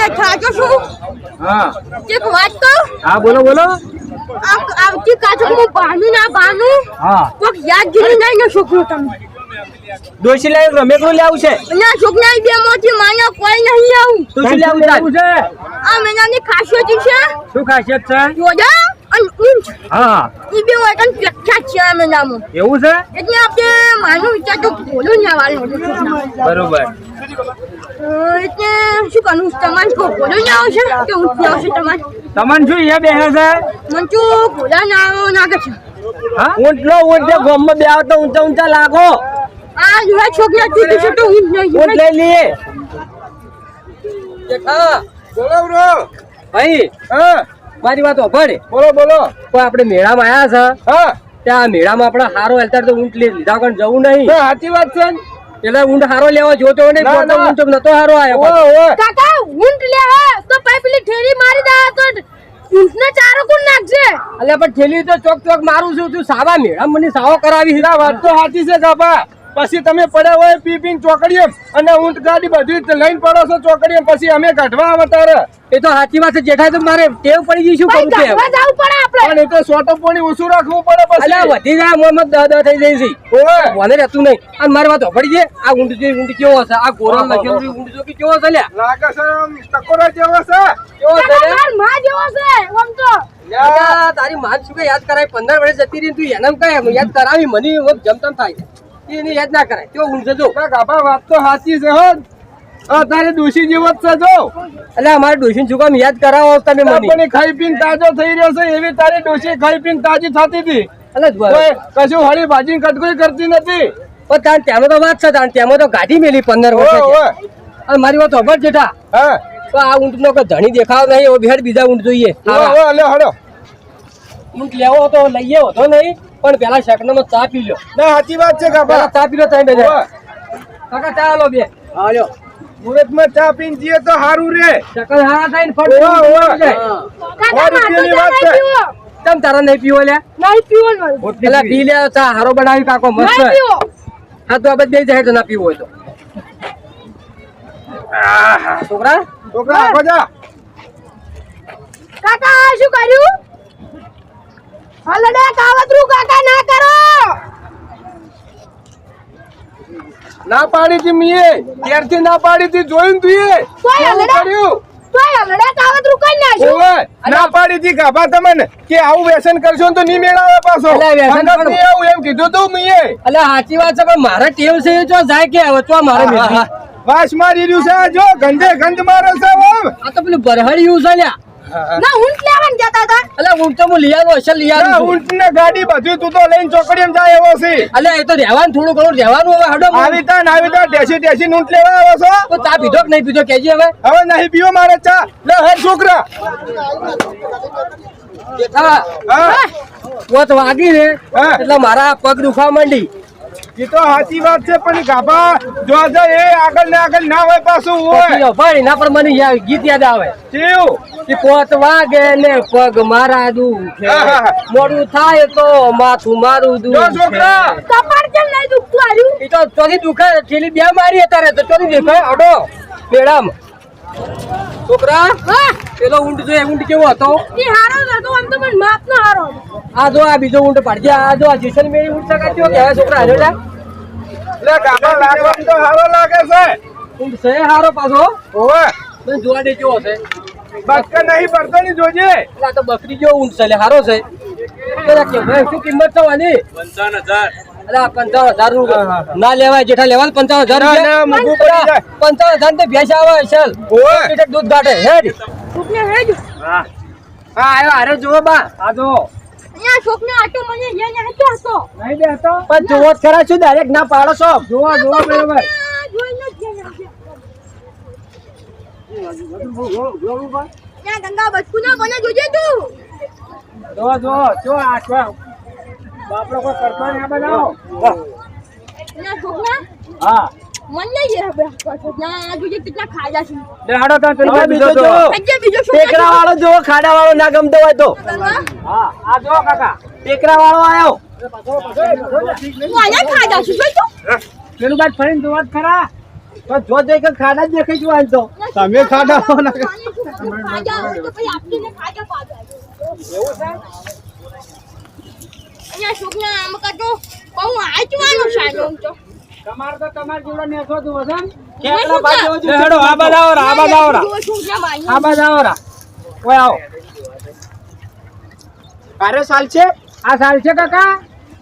મને થાજો છું. હા. એક વાત તો હા બોલો બોલો. આવતી કાચો હું બાનું ના બાનું હા. તો યાદ ગીરી નહીં ને છોકરો તમે. ડોશી લાવી રમેકડું લેવું છે. ના છોકરા બે માંથી માયા કોઈ નહીં આવું. તું શું લેવું છે. આ મહિનાની ખાસિયત છે? શું ખાસિયત છે? જોડા અને ઊંચ હા. એ બે વતન પ્રખ્યાત છે આ નામો. એવું છે? એટલે આપણે માનું વિચાર તો બોલો ને વાળું બરોબર. એટલે શું કનું તમારે કો બોલો ને આવશે કે ઊંચ ને આવશે તમારે? તમને શું એ બેસે છે? મન તો બોલા ના નાગે છે. હા? ઊંટ લો ઊંટ ગોમમાં બે આવતો ઊંચા ઊંચા લાગો. આ યુવા છોકરા તું તો તો ઊંચ નહીં ઊંટ લઈ લે હા. બોલો બ્રો ભાઈ હા. મારી વાત સાંભળ બોલો બોલો. કોઈ આપણે મેળામાં આયા છે? હા. ત્યાં મેળામાં આપણે હારો હેલતા તો ઊંટ લીધા પણ જવું નહીં. સાચી વાત છે? એટલે ઊંટ હારો લેવા જોતો નહીં ના, ઊંટ નતો હારો આવ્યો કાકા ઊંટ લેવા તો પેલી ઠેરી મારી દા તો. ઊંટને ચારો કોણ નાખશે અલ્યા પણ ઠેલી તો ચોક ચોક મારું છું. તું સાવા મેળા મને સાવો કરાવી વાત તો સાચી છે કાપા પછી તમે પડ્યા હોય પી પીને ચોકડીએ અને ઊંટ ગાડી બધી લઈને પડો છો ચોકડીએ પછી અમે કાઢવા આવે તારે. એ તો સાચી વાત છે જેઠાઈ તો મારે ટેવ પડી ગઈ શું કરું કે ગાવા જવું પડે આપણે. પણ એ તો સોટો પોણી ઓછું રાખવું પડે અલ્યા પછી વધી જાય મોહમ્મદ દહ થઈ જાય છે. ઓય મને રહેતું નહીં. અને મારી વાત પડી છે? આ ઊંટ જે ઊંટ કેવો હશે આ ગોરલ લખ્યો છે ઊંટ જો કે કેવો હશે લ્યા લાગે છે આમ જેવો છે. કેવો હશે કાકા માં જેવો છે આમ તો. તારી માન શું કે યાદ કરાય? પંદર વર્ષ જતી રહી તું એને એમ યાદ કરાવી? મને જમતમ થાય. છે એને યાદ ના કરાય. કેવો ઊંટ છે જો. વાત તો સાચી છે હો. અત્યારે દોષી જેવો જ છે જો. એટલે અમારે દોષી શું કામ યાદ કરાવો તમે મને. ખાઈ પીને તાજો થઈ રહ્યો છે. એવી તારી દોષી ખાઈ પીને તાજી થતી હતી. એટલે કશું હળી ભાજી કટકોઈ કરતી નથી. પણ તાન ત્યાંમાં તો વાત છે તાર ત્યાંમાં તો ગાડી મેલી પંદર વર્ષ અને મારી વાત ખબર જેઠા. હા. તો આ ઊંટ નો ધણી દેખાવ નહીં એવો બેડ બીજા ઊંટ જોઈએ. ઊંટ લેવો તો લઈએ હોતો નહીં. પણ પેલા શકનમાં ચા પી લો ના સાચી વાત છે કાકા. ચા પી લો તમે બે કાકા ચા લો બે. હાલો. મુરતમાં ચા પીને જઈએ તો સારું રે. શકન હારા થાય ને ફટ. કાકા તો રૂપિયાની વાત નહીં છે. પીવો. તમ તારા નહીં પીવો લે? નહીં પીવો પેલા પી લે ચા હારો બનાવી કાકો મસ્ત. નહીં પીવો. હા તો આ બે જાય તો ના પીવો તો. છોકરા? છોકરા કાકા શું કર્યું? હલડે કાવતરું કાકા ના કરો. ના પાડી હતી મીએ. ત્યારથી ના પાડી હતી જોયું ને તુંએ? હલડે કર્યું? તોય હલડે કાવતરું કઈ નાખ્યું ઓવે ના પાડી હતી ગાભા તમને કે આવું વ્યસન કરશો તો નહીં મેળાવે પાછો. વ્યસન પણ- એમ કીધું તું મીએ. એટલે સાચી વાત છે પણ મારે ટેવ છે જો જાય કે હવે ચો મારે વાસ મારી રહ્યું છે આ જો ગંધે ગંધ મારે છે આ તો પેલું બરહડિયું છે લ્યા ના ઊંટ લેવાન જતા હતા. અલે ઊંટ તો હું લઈ આવ્યો અસલ લઈ આવ્યો ઊંટ ને ગાડી બધું તું તો લઈને ચોકડીમાં જાય એવો છે. એટલે એ તો રહેવાનું થોડું ઘણું રહેવાનું હવે હડો આવી તા ના આવી તા ટેસી ટેસી ઊંટ લેવા આવો છો. તો ચા પીધો કે નહીં પીધો કેજી હવે. હવે નહીં પીવો મારે ચા. લે હર છોકરા. હા. હા. પોત વાગી ને હા. એટલે મારા પગ દુખવા માંડી. એ તો સાચી વાત છે પણ ગાભા જો આજે એ આગળ ને આગળ ના હોય પાછું હોય? ભાઈ એના પર મને ગીત યાદ આવે. કેવું? કે પોત વાગે ને પગ મારા હા. મોડું થાય તો માથું મારું જો દુખે છોકરા! કપાળ કેમ નહીં દુખતું આવ્યું એ તો ચોથી દુખે ઠેલી બે મારી અત્યારે તો ચોથી દેખાય અડો મેડમ છોકરા! હા. પેલો ઊંટ જો એ ઊંટ કેવો હતો? એ હારો હતો આમ તો પણ માપ નો હારો આ જો આ બીજો ઊંટ પાડજે આ જો આ જેસલમેરી ઊંટ સકાચ્યો કે હવે છોકરા હાલ્યો લે લે કાકા લાગવા તો સારો લાગે છે. ઊંટ છે હારો પાછો? ઓવે. તો જોવા દે કેવો છે? બકર નહીં પડતો ની જોજે. આ તો બકરી જો ઊંટ છે લે હારો છે. પેલા કે ભાઈ શું કિંમત છે આની? અરે પંચાવન હજારનું ના લેવાય જેઠા લેવાય પંચાવન હજાર. પંચાવન હજાર ને ભેંસ આવે દૂધ કાઢે હેડ. છોકને હેજો હા. આયો અરે જો બા. આ જો અહીંયા છોકને આટો મને અહીંયા નહતો હતો. નહીં બેસતો પણ જુઓ જ ખરા છું ડાયરેક્ટ ના પાડો છો. જુઓ જુઓ બરાબર. આ જોઈને જ. ત્યાં ગંગા બચકું ના મને જોજે તું. જો જો જો આ છો બાપડો કોઈ કરતો નહીં આ બનાવો. ના છોકના હા. મન નહીં જે ના આ જોજે કેટલા ખાજા છે. લે હાડો પેલો બીજો બીજો જો. જો. બીજો શું ટેકરા વાળો જો ખાડા વાળો ના ગમતો હોય તો. હા આ જો કાકા. ટેકરા વાળો આયો. હું આયા ખાજા જોઈ તું. પેલું બાદ ફરીને જોવા ખરા. તો જો જોઈ કે ખાડા જ દેખાઈ જવા તો. તમે ખાડા હો ને. ખાજા હોય તો પછી આપીને ખાજા પાછા. એવું છે? અહીંયા છોકરા આમ કાતો બહુ આચવાનો સાનો તો. તમારે તો તમાર જેવડો નેસો તું વસન કેકડા બાજુ લે હેડો આ બાજુ આવો રા, આ બાજુ આવો. રા. જો છોકરા બાઈ આ બાજુ ઓય આવો. અરે સાલ છે? આ સાલ છે કાકા?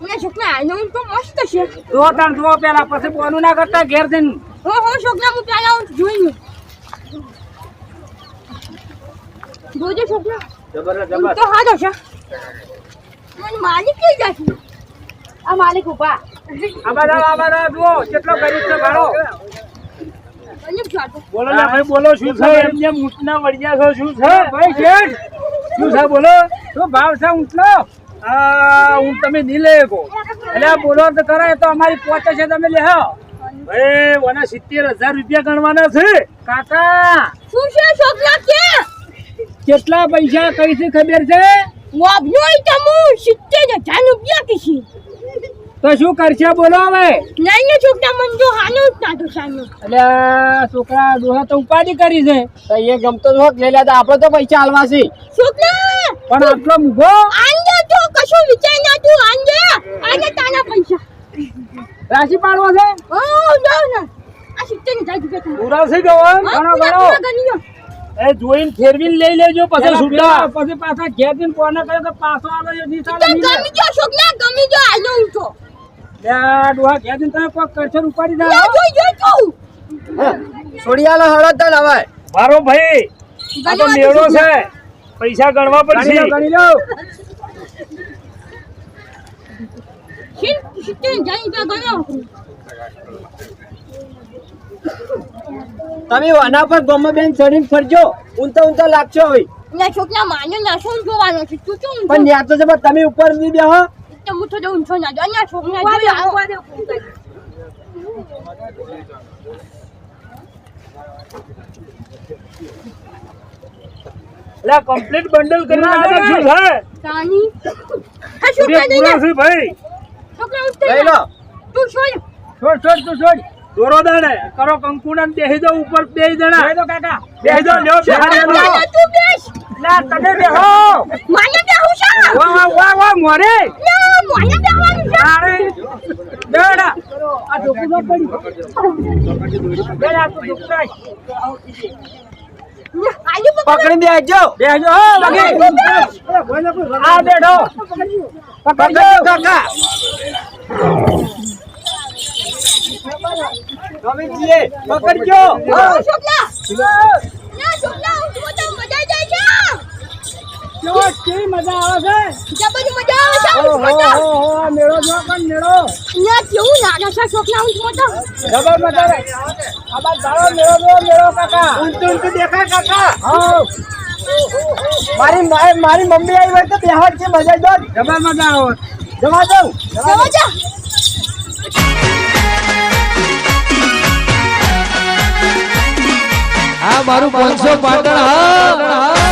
ને છોકરા આનો તો મસ્ત છે. જો તાણ જો પેલા પછી બોનું ના કરતા ઘેર જઈને. હો હો છોકરા હું પેલા હું જોઈ જોજો છોકરા જબરજસ્ત તો છે. મને માલિક કઈ જાય આ માલિક ઊભા બોલો ભાઈ બોલો શું છે? એમને ઊંટના વળિયા છો શું છે? ભાઈ શેઠ શું છે બોલો? શું ભાવ છે ઊંટનો? આ ઊંટ તમે નહીં લે કો એટલે બોલો તો કરે તો અમારી પોતે છે તમે લે ભાઈ ઓના સિત્તેર હજાર રૂપિયા ગણવાના છે. કાકા! શું છે છોકરા કે કેટલા પૈસા કઈ છે? ખબર છે વાબનો તમુ સિત્તેર હજાર રૂપિયા કીધી. તો શું કરશે? બોલો હવે. નહીં ને છોકરા મન જો હાનો જ સાનો એટલે છોકરા ડોહા તો ઉપાડી કરી છે. તો એ ગમતો હોક લઈ લેતા આપણે તો પૈસા હાલવા છે. છોકરા! પણ આટલો મૂગો આંજે તો કશું વિચાર ના તું આંજે. આંજે તાના પૈસા. રાશી પાડવો છે? ઓ ના ના. આ હજાર રૂપિયા તમારા. પૂરા છે ગવન ઘણો લો. એ જોઈને ફેરવીન લઈ લેજો પછી છૂટા. પછી પાછા ઘેર જઈને કોને કહ્યું કે પાછો આવે નહીં ચાલે ગમી ગયો છોકરા ગમી ગયો આનો ઊંચો લે આ ડોહા તમે કોક કરશે ઉપાડી લે જોઈ જોઈ કહું છોડિયાલો હળદ તન હવે મારો ભાઈ આ તો મેળો છે. પૈસા ગણવા પડશે. ગણી લો. ગણો તમે વાના પર ગમે બેન ચડીને ફરજો. ઊંતા ઊંતા લાગશો હવે. ના છોકરા માન્યો ના શું જોવાનો છે. તું શું પણ ત્યાં તો તમે ઉપર નહીં બેહો. તો હું થોડો ઊંચો ના જો. અહીંયા છોકરા જોઈ આવો એટલે કમ્પ્લીટ બંડલ કરીને આ શું છે તાની હા બે છોકરા લઈ પૂરા લે છે ભાઈ. છોકરા ઉઠતે લઈ લો. તું છોડ છોડ છોડ તું છોડ દોરો દાડે. કરો કંકુડન બેહી જાઓ ઉપર બે જણા. લઈ દો કાકા. બેહી જાઓ લ્યો આલો. માનો તું બેસ. લા તમે બેહો. માનો બેહું છે વાહ વાહ વાહ મોરે. ના માનો બેહવાનું છે અરે આ પડી તું ડોકરાય પકડી દેજો દેજો આ બેઠો. પકડજો કાકા. પકડજો. પકડ છોકરા ના છોકરા ઊંચો તો મજા જાય છે કેવો કેવી મજા આવે છે? જબરી મજા આવે છે. ઓહો ઊંચો તો હો હો મેળો જો પણ મેળો. ના કેવું લાગે છે છોકરા ઊંચો તો જબર મજા આવે. આ જાળો મેળો જો મેળો કાકા. ઊંચું ઊંચું દેખાય કાકા. હા મારી મા- મારી મમ્મી આવી હોય તો બેહાડ છે મજા જો. જબર મજા આવે. જવા દઉં જવા જા આ મારું પાંચસો પાટણ હા.